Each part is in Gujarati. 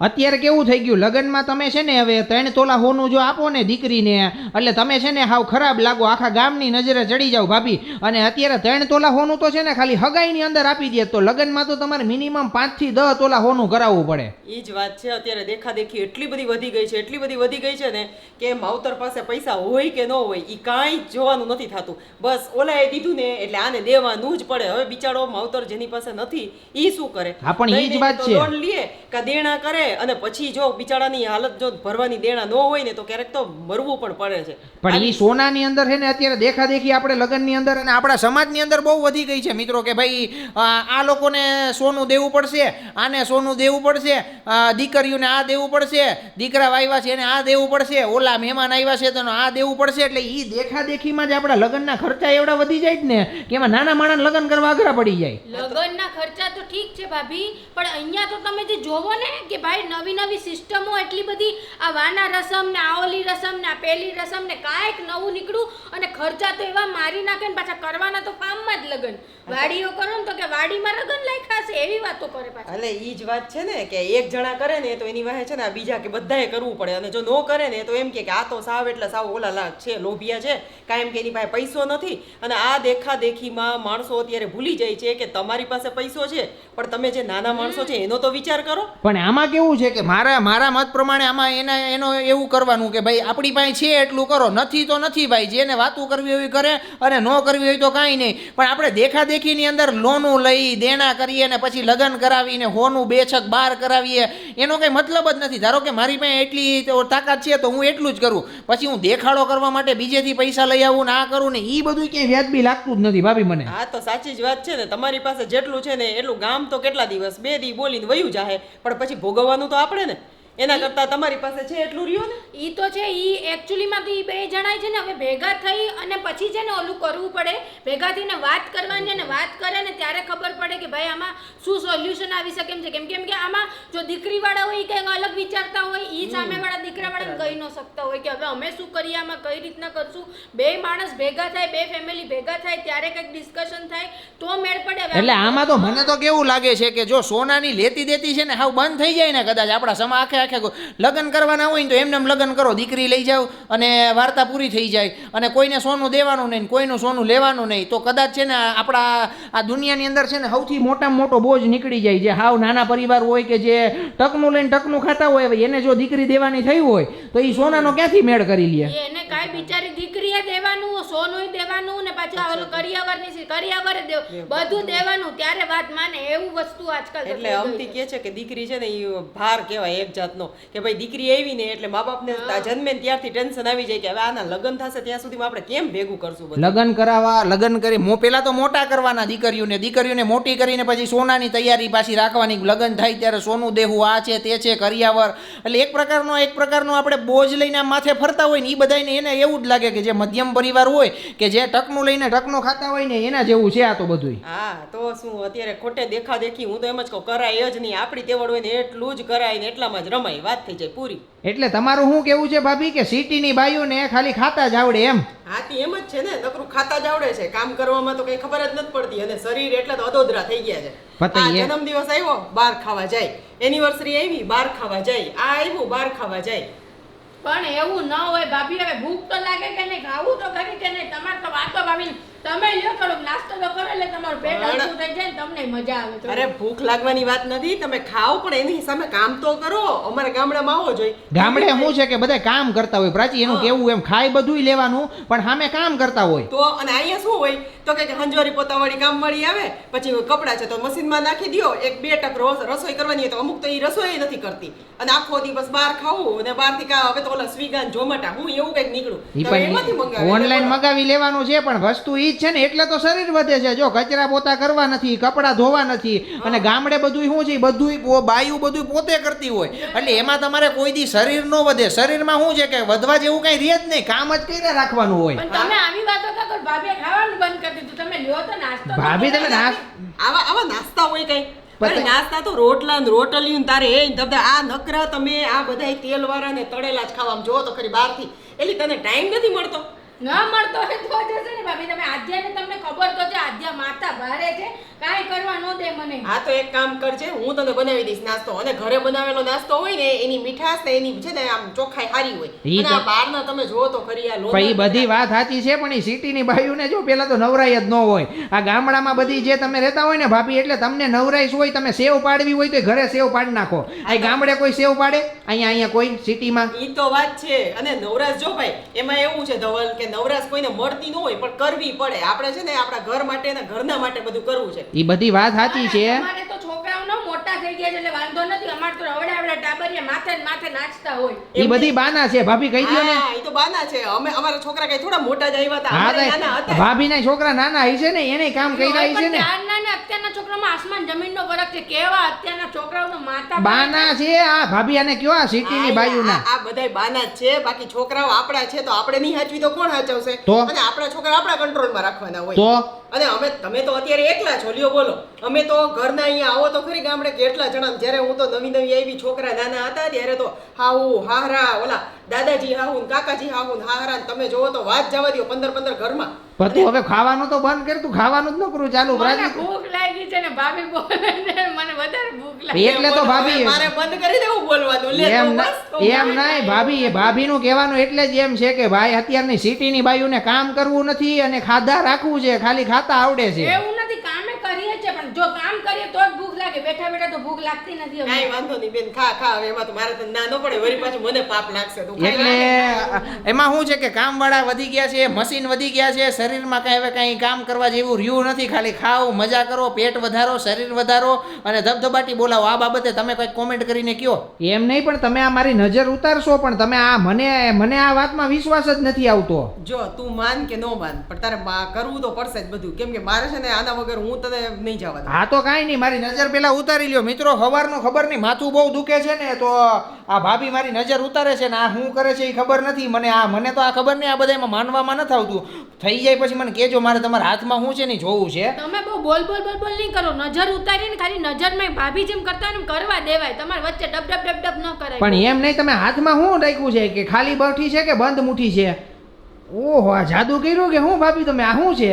અત્યારે કેવું થઈ ગયું? લગ્નમાં તમે છે ને હવે ત્રણ તોલા હોનું જો આપો ને દીકરીને એટલે તમે છે ને હાવ ખરાબ લાગો આખા ગામની નજરે ચડી જાવ ભાભી. અને અત્યારે ત્રણ તોલા હોનું તો છે ને ખાલી હગાઈની અંદર આપી દે તો લગ્નમાં તો તમારે મિનિમમ પાંચથી દસ તોલા હોનું કરાવવું પડે. એ જ વાત છે અત્યારે દેખાદેખી એટલી બધી વધી ગઈ છે એટલી બધી વધી ગઈ છે ને કે માવતર પાસે પૈસા હોય કે ન હોય એ કાંઈ જ જોવાનું નથી થતું. બસ ઓલાએ દીધું ને એટલે આને દેવાનું જ પડે. હવે બિચારો માવતર જેની પાસે નથી એ શું કરે? હા, પણ એ જ વાત છે. લોન લે કે દેણા કરે અને પછી જો બિચારાની હાલત જો ભરવાની દેણા ન હોય ને તો ક્યારેક તો મરવું પણ પડે છે. પણ એ સોનાની અંદર છે ને અત્યારે દેખાદેખી આપણે લગ્નની અંદર અને આપણા સમાજની અંદર બહુ વધી ગઈ છે મિત્રો કે ભાઈ આ લોકોને સોનું દેવું પડશે આને સોનું દેવું પડશે આ દીકરીઓને આ દેવું પડશે દીકરા વાવ્યા છે એને આ દેવું પડશે ઓલા મહેમાન આવ્યા છે તો આ દેવું પડશે એટલે એ દેખાદેખીમાં જ આપણા લગ્નના ખર્ચા એવડા વધી જાય જ ને કે એમાં નાના માણસ લગ્ન કરવા અઘરા પડી જાય. તો ઠીક છે ભાભી. પણ અહીંયા તો તમે જે જોવો ને કે ભાઈ નવી નવી સિસ્ટમો એટલી બધી આ વાના રસમ ને આ ઓલી રસમ ને આ પેલી રસમ ને કાંઈક નવું નીકળ્યું અને ખર્ચા તો એવા મારી નાખે ને પાછા કરવાના તો કામમાં જ લગન. વાડીઓ કરો ને તો કે વાડીમાં લગ્ન લખ્યા છે એવી વાતો કરે પાછા. એટલે ઈ જ વાત છે ને કે એક જણા કરે ને તો એની વાહે છે ને આ બીજા કે બધાએ કરવું પડે. અને જો નો કરે ને તો એમ કે આ તો સાવ એટલે સાવ ઓલા લા છે લોભિયા છે. કાયમ કે એની પાસે પૈસો નથી. અને આ દેખા દેખીમાં માણસો અત્યારે ભૂલી જાય છે કે તમારી પાસે પૈસો છે. પણ તમે જે નાના માણસો છે એનો તો વિચાર કરો. પણ આમાં કેવું છે કે મારા મારા મત પ્રમાણે આમાં એના એનો એવું કરવાનું કે ભાઈ આપણી પાસે છે એટલું કરો નથી તો નથી ભાઈ જેને વાતું કરવી હોય એ કરે અને ન કરવી હોય તો કાંઈ નહીં. પણ આપણે દેખાદેખીની અંદર લોનું લઈ દેણા કરીએ ને પછી લગ્ન કરાવીને હોનું બેછક બાર કરાવીએ એનો કંઈ મતલબ જ નથી. ધારો કે મારી પાસે એટલી તાકાત છે તો હું એટલું જ કરું. પછી હું દેખાડો કરવા માટે બીજેથી પૈસા લઈ આવું ને આ કરું ને એ બધું ક્યાંય વ્યાજબી લાગતું જ નથી ભાભી મને. હા તો સાચી જ વાત છે ને. તમારી પાસે જેટલું છે ને એટલું ગામ તો કેટલા દિવસ? બે દી બોલીને વયું જાહે. પણ પછી ભોગવવાનું તો આપણે ને. એના કરતા તમારી પાસે છે એટલું રહ્યું ને? ઈ તો છે ઈ એકચ્યુઅલીમાં તો ઈ બે જણાય છે ને હવે ભેગા થઈ અને પછી છે ને ઓલું કરવું પડે. ભેગા થઈને વાત કરવાની અને વાત કરે ને ત્યારે ખબર પડે કે ભાઈ આમાં શું સોલ્યુશન આવી શકે એમ છે. કેમ કેમ કે આમાં જો દીકરીવાળા હોય ઈ કંઈક અલગ વિચારતા હોય ઈ સામેવાળા દીકરાવાળાને કહી ન શકતા હોય કે હવે અમે શું કરીએ આમાં કઈ રીતના કરશું? બે માણસ ભેગા થાય બે ફેમિલી ભેગા થાય ત્યારે કંઈક ડિસ્કશન થાય તો મેળ પડે એટલે આમાં તો મને તો કેવું લાગે છે કે જો સોનાની લેતી દેતી છે ને હાવ બંધ થઈ જાય ને કદાચ આપણા સમા આખે આખે લગ્ન કરવાના હોય ને તો એમને એમ લગ્ન કરો, દીકરી લઈ જાઓ અને વાર્તા પૂરી થઈ જાય અને કોઈને સોનું દેવાનું નહીં કોઈનું સોનું લેવાનું નહીં. તો કદાચ છે ને આપણા આ દુનિયાની અંદર છે ને સૌથી મોટામાં મોટો બોજ નીકળી જાય જે હાવ નાના પરિવાર હોય કે જે ટકનું લઈને ટકનું ખાતા હોય એને જો દીકરી દેવાની થઈ હોય, તો એ સોનાનો ક્યાંથી મેળ કરી લે? કાંઈ બિચારી દીકરીએ દેવાનું સોનું દેવાનું ને પાછું આ ઓલું કરિયાવરની કરિયાવર દેવ બધું દેવાનું ત્યારે વાત માને એવું વસ્તુ આજકાલ એટલે અમથી કહે કે છે કે દીકરી છે ને એ ભાર કહેવાય એક જાતનો કે ભાઈ દીકરી આવી ને એટલે મા બાપને જન્મે ત્યારથી ટેન્શન આવી જાય કે હવે આના લગ્ન થશે ત્યાં સુધીમાં આપણે કેમ ભેગું કરશું બધું? લગ્ન કરાવવા લગ્ન કરી મો પેલા તો મોટા કરવાના દીકરીઓને દીકરીઓને મોટી કરીને પછી સોનાની તૈયારી પાછી રાખવાની લગ્ન થાય ત્યારે સોનું દેવું આ છે તે છે કરિયાવર. એટલે એક પ્રકારનો એક પ્રકારનો આપણે બોજ લઈને માથે ફરતા હોય ને એ બધાને એને એવું જ લાગે કે જે મધ્યમ પરિવાર હોય કે જે ટકનું લઈને ટકનો ખાતા હોય ને એના જેવું છે આ તો બધું હા તો શું અત્યારે ખોટે દેખા દેખી હું તો એમ જ કહું કરાય જ નહીં. આપણી તેવડ હોય ને એટલું જ કરાય ને એટલામાં જ રમાય વાત થઈ જાય પૂરી. એટલે તમારું શું કેવું છે ભાભી કે સિટીની બાયુને ખાલી ખાતા જ આવડે એમ? હાથી એમ જ છે ને નકરું ખાતા જ આવડે છે. કામ કરવામાં તો કઈ ખબર જ નથી પડતી. અને શરીર એટલે તો અદોદરા થઈ ગયા છે. પતાઈ આ. જન્મદિવસ આવ્યો બહાર ખાવા જાય. એનિવર્સરી આવી બહાર ખાવા જાય. આ આવ્યું બહાર ખાવા જાય. પણ એવું ન હોય, ભાભી, હવે ભૂખ તો લાગે કે નહીં? ખાવું તો ખરી કે નહીં? તમારે તો વાતો ભાભી તમે લ્યો થોડોક નાસ્તો તો કરો એટલે તમારું પેટ હલકું થઈ જાય ને તમને મજા આવે અરે ભૂખ લાગવાની વાત નથી તમે ખાઓ પણ એની સામે કામ તો કરો. અમારે ગામડામાં આવો જોઈએ ગામડે શું છે કે બધા કામ કરતા હોય પ્રાચી એનું કેવું એમ ખાય બધુંય લેવાનું પણ સામે કામ કરતા હોય. તો અને અહીંયા શું હોય? તો કે હંજવારી પોતાવાળી કામવાળી આવે પછી કપડાં છે તો મશીનમાં નાખી દ્યો એક બે ટક રસ- રસોઈ કરવાની હોય તો અમુક તો એ રસોઈ નથી કરતી. અને આખો દિવસ બહાર ખાવું અને બહારથી કા હવે તો ઓલા સ્વીગાન જોમાટા હું એવું કંઈક નીકળું. ઓનલાઈન મગાવી લેવાનું છે પણ વસ્તુ ઈ જ છે ને એટલે તો શરીર વધે છે. જો કચરા પોતા કરવા નથી કપડાં ધોવા નથી અને ગામડે બધું શું છે બધું બાયું બધું પોતે કરતી હોય. એટલે એમાં તમારે કોઈ દી શરીર ન વધે. શરીરમાં શું છે કે વધવા જેવું કઈ રહે જ નહીં કામ જ કર્યા રાખવાનું હોય. તમે આવી વાતો ના કરો ભાભીએ ખાવાનું બંધ કરી દીધું. તમે લ્યો તો નાસ્તો. ભાભી તમે આવા આવા નાસ્તા હોય કઈ. અરે નાસ્તા તો રોટલા ને રોટલીયું ને તારે એ ને બધા આ નકરા તમે આ બધા તેલ વાળા ને તળેલા જ ખાવા. જો જોવો તો ખરી બહારથી. એટલે તને ટાઈમ નથી મળતો. ન મળતો હોય તો જશે ને ભાભી. તમે આદ્યાને તમને ખબર તો છે આદ્યા માતા ભારે છે. કાંઈ કરવા ન દે મને. હા તો એક કામ કરજે. હું તને બનાવી દઈશ નાસ્તો. અને ઘરે બનાવેલો નાસ્તો હોય ને એની મીઠાશ ને એની છે ને આમ ચોખાઈ સારી હોય. અને આ બહારના તમે જુઓ તો ખરી આ પણ એ બધી વાત સાચી છે પણ એ સિટીની બાયુને જો પેલા તો નવરાય જ ન હોય. આ ગામડામાં બધી જે તમે રહેતા હોય ને ભાભી એટલે તમને નવરાઈશ હોય તમે સેવ પાડવી હોય તો ઘરે સેવ પાડી નાખો. આ ગામડે કોઈ સેવ પાડે? અહીંયા અહીંયા કોઈ? સિટીમાં? એ તો વાત છે. અને નવરાશ જો ભાઈ એમાં એવું છે ધવલ કે નવરાશ કોઈને મળતી ન હોય પણ કરવી પડે. આપણે છે ને આપણા ઘર માટે અને ઘરના માટે બધું કરવું છે. એ બધી વાત સાચી છે. અમારે તો છોકરાઓનો મોટા થઈ ગયા છે એટલે વાંધો નથી. અમારે તો અવડા અવડા ટાબરિયા માથે ને માથે નાચતા હોય. એ બધી બાના છે. ભાભી કહી દો ને. એ તો બાના છે. અમે અમારા છોકરા કઈ થોડા મોટા જ આવ્યા હતા. હા અમારે નાના તો હતા. ભાભીના છોકરા નાના હશે ને એને કામ કરી રહ્યા છે ને. નાના છોકરામાં આસમાન જમીનનો ફરક છે. કેવા અત્યારના છોકરાઓનો માતા બાના છે આ ભાભી આને કયો આ સિટીની આ- બાયુના? આ બધાય બાના જ છે. બાકી છોકરાઓ આપણા છે તો આપણે નહીં હાચવી તો કોણ હાચવશે અને આપણા છોકરા આપણા કંટ્રોલમાં રાખવાના હોય. તો? અને અમે તમે તો અત્યારે એકલા છો લ્યો બોલો. અમે તો ઘરના અહીંયા આવો તો ખરી ગામડે કેટલા જણા જ્યારે હું તો નવી નવી આવી છોકરા નાના હતા ત્યારે તો હાઉ હારા ઓલા દાદાજી હાહુ ને કાકાજી હાહુ ને હાહરા ને તમે જોવો તો વાત જવા દો પંદર પંદર ઘરમાં. પણ હવે ખાવાનું તો બંધ કર તું ખાવાનું જ ન કરું ચાલુ ભૂખ લાગી છે ને ભાભી બોલે મને વધારે ભૂખ લાગી એટલે તો ભાભી મારે બંધ કરી દેવું બોલવાનું લે તો એમ એમ નહીં ભાભી એ ભાભીનું કહેવાનું એટલે જ એમ છે કે ભાઈ અત્યારની સિટીની બાયુને કામ કરવું નથી અને ખાધા રાખવું છે ખાલી ખાતા આવડે છે. એવું નથી કામે કરીએ છે પણ જો કામ કરીએ તો જ લાગે બેઠા બેઠા તો ભૂખ લાગતી નથી હવે. કાંઈ વાંધો નહીં બેન ખા ખા હવે એમાં તો મારે તો ના ન પડે વળી પાછું મને પાપ લાગશે તો એટલે એમાં શું છે કે કામ વાળા વધી ગયા છે મશીન વધી ગયા છે શરીરમાં કાંઈ હવે કાંઈ કામ કરવા જેવું રહ્યું નથી ખાલી ખાઓ મજા કરો પેટ વધારો શરીર વધારો અને ધબધબાટી બોલાવો. આ બાબતે તમે કંઈક કોમેન્ટ કરીને કયો. એમ નહીં પણ તમે આ મારી નજર ઉતારશો પણ તમે આ મને મને આ વાતમાં વિશ્વાસ જ નથી આવતો. જો તું માન કે નો માન પણ તારે કરવું તો પડશે જ બધું. કેમ કે મારે છે ને આના વગર હું તને નહીં જવા હા તો કાંઈ નહીં મારી નજર પેલા ઉતારી લ્યો. મિત્રો સવારનો ખબર નહીં. માથું બહુ દુખે છે ને તો આ ભાભી મારી નજર ઉતારે છે ને આ શું કરે છે એ ખબર નથી. મને આ મને તો આ ખબર નહીં આ બધામાં માનવામાં નથી આવતું. થઈ જાય પછી મને કહેજો મારે તમારા હાથમાં શું છે ને જોવું છે. તમે બહુ બોલ બોલ બોલ બોલ નહીં કરો. નજર ઉતારીને ખાલી નજરમાં ભાભી જેમ કરતા એમ કરવા દેવાય. તમારે વચ્ચે ડબ ડબ ડબ ડબ ન કરાય. પણ એમ નહીં તમે હાથમાં શું રાખ્યું છે? કે ખાલી બઠી છે કે બંધ મુઠ્ઠી છે? ઓહો આ જાદુ કર્યું કે શું ભાભી તમે? આ શું છે?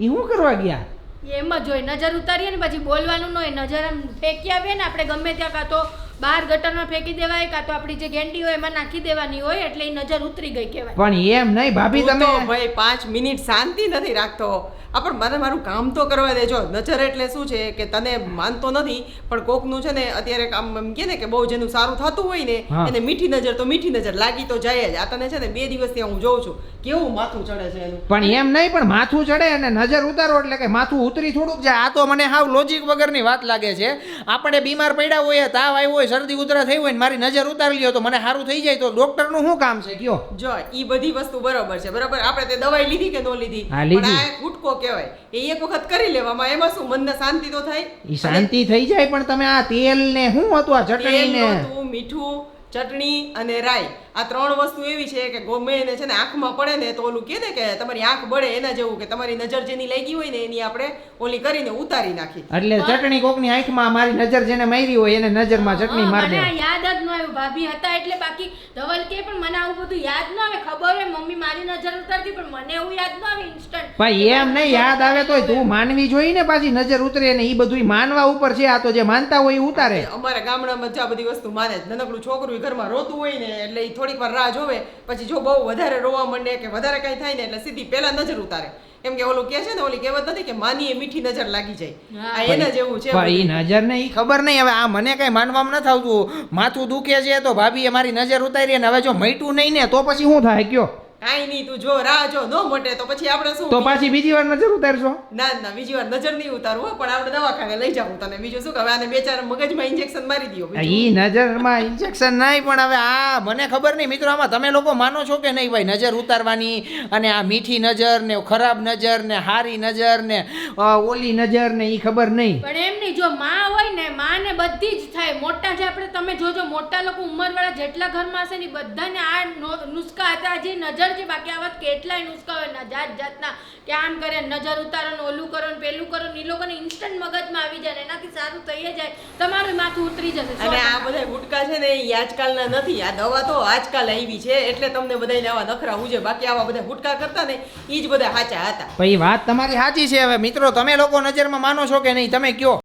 એ શું કરવા ગયા? એમ જ હોય. નજર ઉતારીએ ને પછી બોલવાનું ન હોય. નજર આમ ફેંકી આવીએ ને આપણે ગમે ત્યાં કાં તો બહાર ગટરમાં ફેંકી દેવાય કાં તો આપણી જે ગેંડી હોય એમાં નાખી દેવાની હોય એટલે એ નજર ઉતરી ગઈ કહેવાય. પણ એમ નહીં ભાભી તમે ભાઈ પાંચ મિનિટ શાંતિ નથી રાખતો. આ પણ મને મારું કામ તો કરવા દેજો. નજર એટલે શું છે કે તને માનતો નથી પણ કોકનું છે ને અત્યારે કામ એમ કે ને કે બહુ જેનું સારું થતું હોય ને એને મીઠી નજર તો મીઠી નજર લાગી તો જાય જ. આ તને છે ને બે દિવસથી હું જોઉં છું. કેવું માથું ચડે છે એનું? પણ એમ નહીં પણ માથું ચડે અને નજર ઉતારો એટલે કે માથું ઉતરી થોડુંક જાય. આ તો મને હાવ લોજિક વગરની વાત લાગે છે. આપણે બીમાર પડ્યા હોય તાવ આવ્યો હોય શરદી ઉધરા થઈ હોય ને મારી નજર ઉતારી લ્યો તો મને સારું થઈ જાય તો ડોક્ટરનું શું કામ છે? કયો. જો ઈ બધી વસ્તુ બરોબર છે બરાબર? આપણે તે દવાઈ લીધી કે નો લીધી? હા, લીધી. આ ગુટકો કહેવાય. એ એક વખત કરી લેવામાં એમાં શું? મનને શાંતિ તો થાય? ઈ શાંતિ થઈ જાય પણ તમે આ તેલ ને શું હતું આ ચટણી ને મીઠું ચટણી અને રાઈ. આ ત્રણ વસ્તુ એવી છે કે ગમે એને છે ને આંખમાં પડે ને તો ઓલું કહે ને કે તમારી આંખ બળે એના જેવું કે તમારી નજર જેની લાગી હોય ને એની આપણે ઓલી કરીને ઉતારી નાખી. એટલે ચટણી કોકની આંખમાં મારી નજર જેને મારી હોય એને નજરમાં ચટણી માર મને દે આ યાદ જ ન આવ્યું ભાભી હતા એટલે બાકી ધવલ કે પણ મને આવું બધું યાદ ન આવે ખબર હોય મમ્મી મારી નજર ઉતારતી પણ મને એવું યાદ ન આવે ઇન્સ્ટન્ટ ભાઈ એમ નહીં યાદ આવે તોય તું માનવી જોઈએ ને પાછી નજર ઉતરે ને એ બધું માનવા ઉપર છે આ તો જે માનતા હોય એ ઉતારે. અમારા ગામડામાં જ આ બધી વસ્તુ માને જ. નાનકડું છોકરું ઘરમાં રોતું હોય ને એટલે એ થોડીક વાર રાહ જોવે પછી જો બહુ વધારે રોવા માંડે કે વધારે કઈ થાય ને એટલે સીધી પહેલાં નજર ઉતારે. કેમ કે ઓલું કે છે ને ઓલી કહેવત નથી કે માનીએ મીઠી નજર લાગી જાય. હા. આ એના જેવું છે એ નજર ને ઈ ખબર નહીં. હવે આ મને કઈ માનવામાં નથી આવતું માથું દુખે છે તો ભાભીએ મારી નજર ઉતારી અને હવે જો મૈટું નહીં ને તો પછી શું થાય? કયો? કાંઈ નહીં તું જો રાહ જો નો મટે તો પછી આપણે શું? તો પાછી બીજી વાર નજર ઉતારશો? ના ના બીજી વાર નજર નહીં ઉતારવું પણ આપણે દવાખાને લઈ જાવું તને. બીજું શું કે હવે આને બે ચાર મગજમાં ઇન્જેક્શન મારી દયો આ ઈ નજરમાં ઇન્જેક્શન નહીં પણ હવે આ મને ખબર નહીં મિત્રો આમાં તમે લોકો માનો છો કે નહીં ભાઈ? નજર ઉતારવાની અને આ મીઠી નજર ને ખરાબ નજર ને હારી નજર ને ઓલી નજર ને ઈ ખબર નહીં. પણ એમ નહીં જો માં હોય ને માં ને બધી જ થાય. મોટા જે આપણે તમે જોજો મોટા લોકો ઉંમરવાળા જેટલા ઘરમાં હશે ને બધાને આ નુસ્ખા હતા જે નજર છે બાકી આ વાત કેટલાય નુસ્ખા હોય ના જાત જાતના કે આમ કરે નજર ઉતારો ને ઓલું કરો ને પેલું કરો ને એ લોકોને ઇન્સ્ટન્ટ મગજમાં આવી જાય ને એનાથી સારું થઈ જાય. તમારું માથું ઉતરી જશે અને આ બધા ગુટકા છે ને એ આજકાલના નથી. આ દવા તો આજકાલ આવી છે એટલે તમને બધાને આવા નખરા ઉજે. બાકી આવા બધા ગુટકા કરતા ને એ જ બધા સાચા હતા. ભાઈ વાત તમારી સાચી છે. હવે મિત્રો તમે લોકો નજરમાં માનો છો કે નહીં? તમે કયો?